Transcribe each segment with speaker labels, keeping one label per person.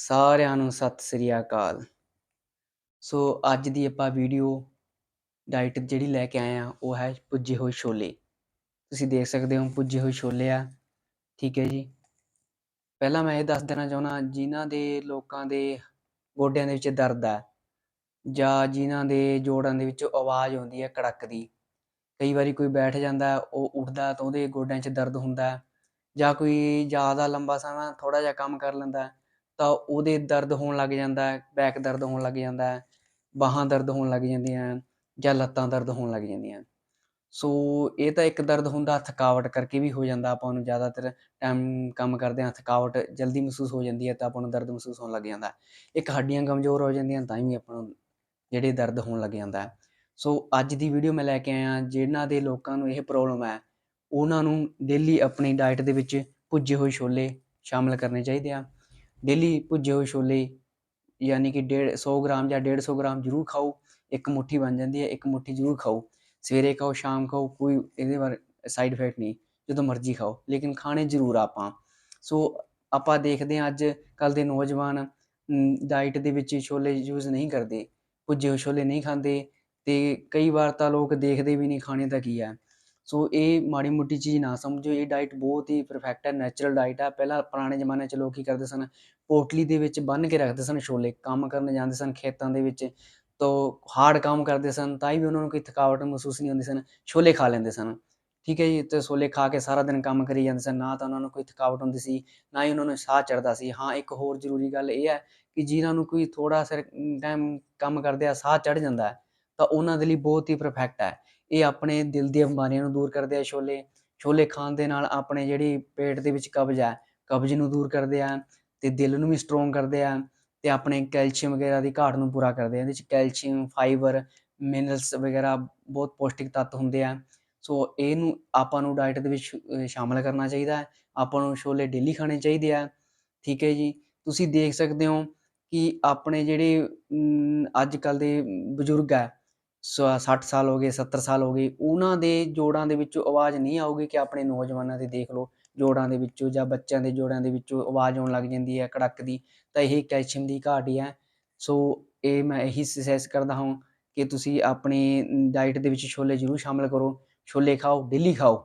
Speaker 1: ਸਾਰਿਆਂ ਨੂੰ ਸਤਿ ਸ੍ਰੀ ਅਕਾਲ। ਸੋ ਅੱਜ ਦੀ ਆਪਾਂ ਵੀਡੀਓ ਡਾਈਟ ਜਿਹੜੀ ਲੈ ਕੇ ਆਏ ਆ, ਉਹ ਹੈ ਪੁੱਜੇ ਹੋਏ ਛੋਲੇ। ਤੁਸੀਂ ਦੇਖ ਸਕਦੇ ਹੋ ਪੁੱਜੇ ਹੋਏ ਛੋਲੇ ਆ, ਠੀਕ ਹੈ ਜੀ। ਪਹਿਲਾਂ ਮੈਂ ਇਹ ਦੱਸ ਦੇਣਾ ਚਾਹੁੰਦਾ, ਜਿਨ੍ਹਾਂ ਦੇ ਲੋਕਾਂ ਦੇ ਗੋਡਿਆਂ ਦੇ ਵਿੱਚ ਦਰਦ ਆ, ਜਾਂ ਜਿਨ੍ਹਾਂ ਦੇ ਜੋੜਾਂ ਦੇ ਵਿੱਚ ਆਵਾਜ਼ ਆਉਂਦੀ ਹੈ ਕੜਕ ਦੀ, ਕਈ ਵਾਰੀ ਕੋਈ ਬੈਠ ਜਾਂਦਾ, ਉਹ ਉੱਠਦਾ ਤਾਂ ਉਹਦੇ ਗੋਡਿਆਂ 'ਚ ਦਰਦ ਹੁੰਦਾ, ਜਾਂ ਕੋਈ ਜ਼ਿਆਦਾ ਲੰਬਾ ਸਮਾਂ ਥੋੜਾ ਜਿਹਾ ਕੰਮ ਕਰ ਲੈਂਦਾ ਤਾਂ ਉਹਦੇ ਦਰਦ ਹੋਣ ਲੱਗ ਜਾਂਦਾ ਹੈ ਬੈਕ ਦਰਦ ਹੋਣ ਲੱਗ ਜਾਂਦਾ ਹੈ, ਬਾਹਾਂ ਦਰਦ ਹੋਣ ਲੱਗ ਜਾਂਦੀਆਂ ਜਾਂ ਲੱਤਾਂ ਦਰਦ ਹੋਣ ਲੱਗ ਜਾਂਦੀਆਂ ਸੋ ਇਹ ਤਾਂ ਇੱਕ ਦਰਦ ਹੁੰਦਾ, ਥਕਾਵਟ ਕਰਕੇ ਵੀ ਹੋ ਜਾਂਦਾ, ਆਪਾਂ ਨੂੰ ਜ਼ਿਆਦਾਤਰ ਟਾਈਮ ਕੰਮ ਕਰਦੇ ਹਾਂ, ਥਕਾਵਟ ਜਲਦੀ ਮਹਿਸੂਸ ਹੋ ਜਾਂਦੀ ਹੈ ਤਾਂ ਆਪਾਂ ਨੂੰ ਦਰਦ ਮਹਿਸੂਸ ਹੋਣ ਲੱਗ ਜਾਂਦਾ ਇੱਕ ਹੱਡੀਆਂ ਕਮਜ਼ੋਰ ਹੋ ਜਾਂਦੀਆਂ ਤਾਂ ਵੀ ਆਪਾਂ ਨੂੰ ਜਿਹੜੇ ਦਰਦ ਹੋਣ ਲੱਗ ਜਾਂਦਾ ਹੈ। ਸੋ ਅੱਜ ਦੀ ਵੀਡੀਓ ਮੈਂ ਲੈ ਕੇ ਆਇਆ ਜਿਨ੍ਹਾਂ ਦੇ ਲੋਕਾਂ ਨੂੰ ਇਹ ਪ੍ਰੋਬਲਮ ਹੈ, ਉਹਨਾਂ ਨੂੰ ਡੇਲੀ ਆਪਣੀ ਡਾਈਟ ਦੇ ਵਿੱਚ ਭੁੱਜੇ ਹੋਏ ਛੋਲੇ ਸ਼ਾਮਿਲ ਕਰਨੇ ਚਾਹੀਦੇ ਆ। ਡੇਲੀ ਭੁੱਜੇ ਹੋਏ ਛੋਲੇ, ਯਾਨੀ ਕਿ 150 ਗ੍ਰਾਮ ਜਾਂ 150 ਗ੍ਰਾਮ ਜ਼ਰੂਰ ਖਾਓ, ਇੱਕ ਮੁੱਠੀ ਬਣ ਜਾਂਦੀ ਹੈ, ਇੱਕ ਮੁੱਠੀ ਜ਼ਰੂਰ ਖਾਓ। ਸਵੇਰੇ ਖਾਓ, ਸ਼ਾਮ ਖਾਓ, ਕੋਈ ਇਹਦੇ ਬਾਰੇ ਸਾਈਡ ਇਫੈਕਟ ਨਹੀਂ, ਜਦੋਂ ਮਰਜ਼ੀ ਖਾਓ, ਲੇਕਿਨ ਖਾਣੇ ਜ਼ਰੂਰ ਆਪਾਂ। ਸੋ ਆਪਾਂ ਦੇਖਦੇ ਹਾਂ ਅੱਜ ਕੱਲ ਦੇ ਨੌਜਵਾਨ ਡਾਈਟ ਦੇ ਵਿੱਚ ਛੋਲੇ ਯੂਜ਼ ਨਹੀਂ ਕਰਦੇ, ਭੁੱਜੇ ਹੋਏ ਛੋਲੇ ਨਹੀਂ ਖਾਂਦੇ ਤੇ ਕਈ ਵਾਰ ਤਾਂ ਲੋਕ ਦੇਖਦੇ ਵੀ ਨਹੀਂ ਖਾਣੇ ਦਾ ਕੀ ਹੈ। ਸੋ ਇਹ ਮਾੜੀ ਮੋਟੀ ਚੀਜ਼ ਨਾ ਸਮਝੋ, ਇਹ ਡਾਈਟ ਬਹੁਤ ਹੀ ਪਰਫੈਕਟ ਹੈ ਨੈਚੁਰਲ ਡਾਈਟ ਹੈ। ਪਹਿਲਾਂ ਪੁਰਾਣੇ ਜ਼ਮਾਨੇ 'ਚ ਲੋਕ ਕੀ ਕਰਦੇ ਸਨ, ਪੋਟਲੀ ਦੇ ਵਿੱਚ ਬੰਨ੍ਹ ਕੇ ਰੱਖਦੇ ਸਨ ਛੋਲੇ, ਕੰਮ ਕਰਨ ਜਾਂਦੇ ਸਨ ਖੇਤਾਂ ਦੇ ਵਿੱਚ, ਤੋ ਹਾਰਡ ਕੰਮ ਕਰਦੇ ਸਨ, ਤਾਂ ਹੀ ਵੀ ਉਹਨਾਂ ਨੂੰ ਕੋਈ ਥਕਾਵਟ ਮਹਿਸੂਸ ਨਹੀਂ ਹੁੰਦੀ ਸਨ, ਛੋਲੇ ਖਾ ਲੈਂਦੇ ਸਨ। ਠੀਕ ਹੈ ਜੀ, ਤੇ ਛੋਲੇ ਖਾ ਕੇ ਸਾਰਾ ਦਿਨ ਕੰਮ ਕਰੀ ਜਾਂਦੇ ਸਨ, ਨਾ ਤਾਂ ਉਹਨਾਂ ਨੂੰ ਕੋਈ ਥਕਾਵਟ ਹੁੰਦੀ ਸੀ, ਨਾ ਹੀ ਉਹਨਾਂ ਨੂੰ ਸਾਹ ਚੜਦਾ ਸੀ। ਹਾਂ, ਇੱਕ ਹੋਰ ਜ਼ਰੂਰੀ ਗੱਲ ਇਹ ਹੈ ਕਿ ਜਿਨ੍ਹਾਂ ਨੂੰ ਕੋਈ ਥੋੜਾ ਸਿਰ ਟਾਈਮ ਕੰਮ ਕਰਦੇ ਆ, ਸਾਹ ਚੜ ਜਾਂਦਾ ਤਾਂ ਉਹਨਾਂ ਦੇ ਲਈ ਬਹੁਤ ਹੀ ਪਰਫੈਕਟ ਹੈ। ਇਹ ਆਪਣੇ ਦਿਲ ਦੀਆਂ ਬਿਮਾਰੀਆਂ ਨੂੰ ਦੂਰ ਕਰਦੇ ਆ, ਛੋਲੇ ਛੋਲੇ ਖਾਣ ਦੇ ਨਾਲ ਆਪਣੇ ਜਿਹੜੀ ਪੇਟ ਦੇ ਵਿੱਚ ਕਬਜ਼ ਹੈ, ਕਬਜ਼ ਨੂੰ ਦੂਰ ਕਰਦੇ ਆ ਤੇ ਦਿਲ ਨੂੰ ਵੀ ਸਟਰੋਂਗ ਕਰਦੇ ਆ ਤੇ ਆਪਣੇ ਕੈਲਸ਼ੀਅਮ ਵਗੈਰਾ ਦੀ ਘਾਟ ਨੂੰ ਪੂਰਾ ਕਰਦੇ ਆ। ਇਹਦੇ ਵਿੱਚ ਕੈਲਸ਼ੀਅਮ ਫਾਈਬਰ ਮਿਨਰਲਸ ਵਗੈਰਾ ਬਹੁਤ ਪੌਸ਼ਟਿਕ ਤੱਤ ਹੁੰਦੇ ਆ। ਸੋ ਇਹਨੂੰ ਆਪਾਂ ਨੂੰ ਡਾਈਟ ਦੇ ਵਿੱਚ ਸ਼ਾਮਲ ਕਰਨਾ ਚਾਹੀਦਾ ਹੈ। ਆਪਾਂ ਨੂੰ ਛੋਲੇ ਡੇਲੀ ਖਾਣੇ ਚਾਹੀਦੇ ਆ। ਠੀਕ ਹੈ ਜੀ? ਤੁਸੀਂ ਦੇਖ ਸਕਦੇ ਹੋ ਕਿ ਆਪਣੇ ਜਿਹੜੇ ਅੱਜ ਕੱਲ ਦੇ ਬਜ਼ੁਰਗ ਆ 60 ਸਾਲ ਹੋ ਗਏ 70 ਸਾਲ ਹੋ ਗਏ, ਉਹਨਾਂ ਦੇ ਜੋੜਾਂ ਦੇ ਵਿੱਚੋਂ ਆਵਾਜ਼ ਨਹੀਂ ਆਉਗੀ ਕਿ ਆਪਣੇ ਨੌਜਵਾਨਾਂ ਦੇ ਦੇਖ ਲਓ, ਜੋੜਾਂ ਦੇ ਵਿੱਚੋਂ ਜਾਂ ਬੱਚਿਆਂ ਦੇ ਜੋੜਾਂ ਦੇ ਵਿੱਚੋਂ ਆਵਾਜ਼ ਆਉਣ ਲੱਗ ਜਾਂਦੀ ਹੈ, ਕੜਕ ਦੀ, ਤਾਂ ਇਹ ਕੈਲਸ਼ੀਅਮ ਦੀ ਘਾਟ ਹੀ ਹੈ। ਸੋ ਇਹ ਮੈਂ ਇਹੀ ਸੁਜੈਸ ਕਰਦਾ ਹਾਂ ਕਿ ਤੁਸੀਂ ਆਪਣੇ ਡਾਈਟ ਦੇ ਵਿੱਚ ਛੋਲੇ ਜ਼ਰੂਰ ਸ਼ਾਮਲ ਕਰੋ, ਛੋਲੇ ਖਾਓ, ਡੇਲੀ ਖਾਓ।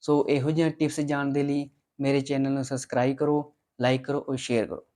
Speaker 1: ਸੋ ਇਹੋ ਜਿਹੀਆਂ ਟਿਪਸ ਜਾਣਨ ਦੇ ਲਈ ਮੇਰੇ ਚੈਨਲ ਨੂੰ ਸਬਸਕ੍ਰਾਈਬ ਕਰੋ ਲਾਈਕ ਕਰੋ ਔਰ ਸ਼ੇਅਰ ਕਰੋ।